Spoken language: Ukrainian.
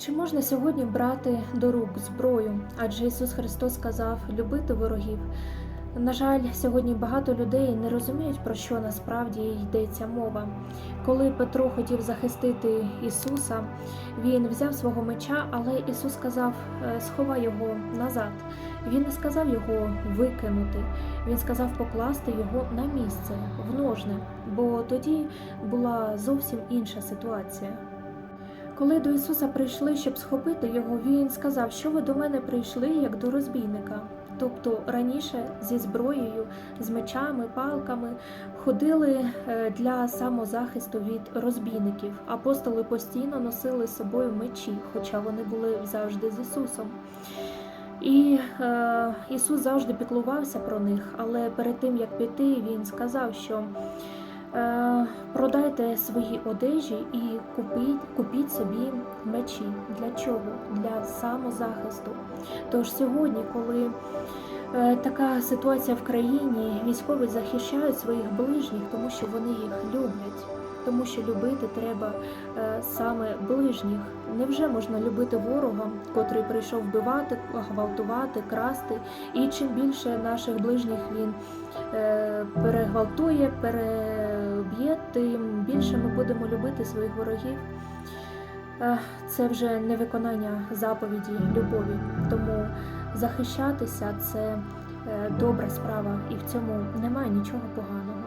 Чи можна сьогодні брати до рук зброю? Адже Ісус Христос сказав любити ворогів. На жаль, сьогодні багато людей не розуміють, про що насправді йдеться мова. Коли Петро хотів захистити Ісуса, він взяв свого меча, але Ісус сказав: «Е, сховай його назад. Він не сказав його викинути, він сказав покласти його на місце, в ножни, бо тоді була зовсім інша ситуація. Коли до Ісуса прийшли, щоб схопити його, Він сказав, що ви до мене прийшли як до розбійника. Тобто раніше зі зброєю, з мечами, палками ходили е, для самозахисту від розбійників. Апостоли постійно носили з собою мечі, хоча вони були завжди з Ісусом. І е, Ісус завжди піклувався про них, але перед тим як піти, Він сказав, що Продайте свої одежі і купіть, купіть собі мечі. Для чого? Для самозахисту. Тож сьогодні, коли е, така ситуація в країні, військові захищають своїх ближніх, тому що вони їх люблять. Тому що любити треба е, саме ближніх. Невже можна любити ворога, котрий прийшов вбивати, гвалтувати, красти? І чим більше наших ближніх він е, перегвалтує, переб'є, тим більше ми будемо любити своїх ворогів. Це вже не виконання заповіді любові. Тому захищатися це е, добра справа, і в цьому немає нічого поганого.